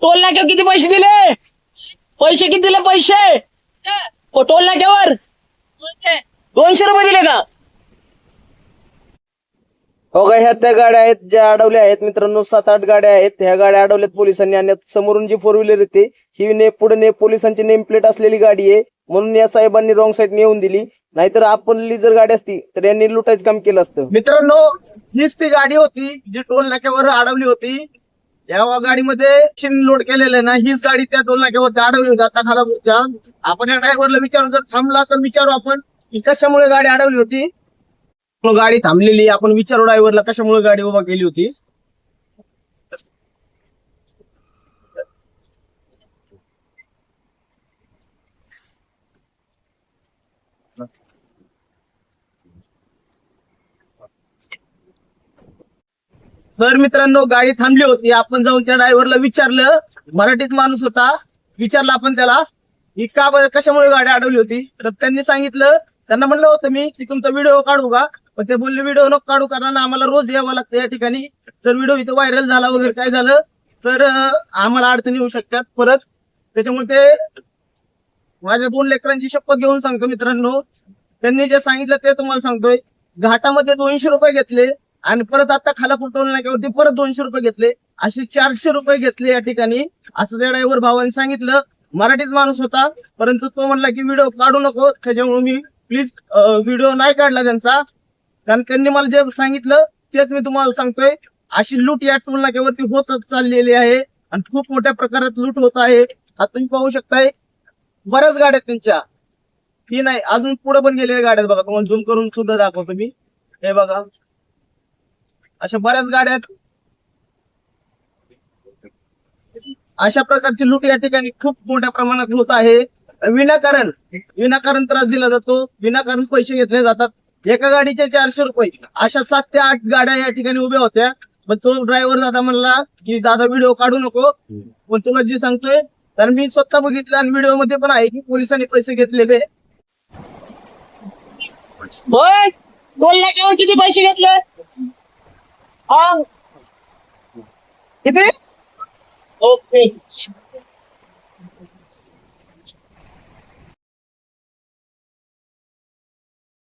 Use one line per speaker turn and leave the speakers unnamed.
Toll नाक्यावर किती पैसे दिले? पैसे किती दिले पैसे? टोल नाक्यावर दोनशे रुपये दिले का?
हो का ह्या त्या गाड्या आहेत ज्या अडवल्या आहेत मित्रांनो सात आठ गाड्या आहेत. ह्या गाड्या अडवल्यात पोलिसांनी आणि समोरून जी फोर व्हीलर येते ही ने पुढे ने पोलिसांची नेम प्लेट असलेली गाडी आहे. म्हणून या साहेबांनी रॉंग साईड येऊन दिली. नाहीतर आपली जर गाडी असती तर यांनी लुटायचं काम केलं असतं.
मित्रांनो हीच ती गाडी होती जी टोल नाक्यावर अडवली होती. या गाडीमध्ये लोड केलेलं आहे ना हीच गाडी त्या टोल नाक्यावरती अडवली होती. आता खालापूरच्या आपण या ड्रायव्हरला विचारू जर थांबला तर विचारू आपण की कशामुळे गाडी अडवली होती. गाडी थांबलेली आपण विचारू ड्रायव्हरला कशामुळे गाडी उभा केली होती. तर मित्रांनो गाडी थांबली होती. आपण जाऊन त्या ड्रायव्हरला विचारलं. मराठीत माणूस होता. विचारलं आपण त्याला ही का बरं कशामुळे गाडी अडवली होती? तर त्यांनी सांगितलं त्यांना म्हणलं होतं मी की तुमचा व्हिडिओ काढू का? पण ते बोलले व्हिडिओ नको काढू कारण आम्हाला रोज यावं लागतं या ठिकाणी. जर व्हिडिओ इथं व्हायरल झाला वगैरे काय झालं तर आम्हाला अडचणी येऊ शकतात परत. त्याच्यामुळे ते माझ्या दोन लेकरांची शपथ घेऊन सांगतो मित्रांनो. त्यांनी जे सांगितलं ते तुम्हाला सांगतोय. घाटामध्ये दोनशे रुपये घेतले. आणि परत आता खाला फुटवलं नाक्यावरती परत दोनशे रुपये घेतले. असे चारशे रुपये घेतले या ठिकाणी. असं त्या ड्रायव्हर भावाने सांगितलं. मराठीच माणूस होता. परंतु तो म्हणला की व्हिडिओ काढू नको. त्याच्यामुळे मी प्लीज व्हिडिओ नाही काढला त्यांचा. कारण त्यांनी मला जे सांगितलं तेच मी तुम्हाला सांगतोय. अशी लूट या टोल नाक्यावरती होत चाललेली आहे. आणि खूप मोठ्या प्रकारात लूट होत आहे. आता तुम्ही पाहू शकताय. बऱ्याच गाड्या त्यांच्या. ती नाही. अजून पुढे पण गेलेल्या गाड्यात बघा. तुम्हाला झूम करून सुद्धा दाखवतो मी. हे बघा. अशा बऱ्याच गाड्या अशा प्रकारची लूट या ठिकाणी खूप मोठ्या प्रमाणात होत आहे. विनाकारण विनाकारण त्रास दिला जातो. विनाकारण पैसे घेतले जातात. एका गाडीचे चारशे रुपये. अशा सात ते आठ गाड्या या ठिकाणी उभ्या होत्या. पण तो ड्रायव्हर दादा म्हणला की दादा व्हिडिओ काढू नको. पण तुला जे सांगतोय तर मी स्वतः बघितलं आणि व्हिडिओमध्ये पण आहे की पोलिसांनी पैसे घेतलेले होय? टोल किती पैसे घेतले? हा किती ओके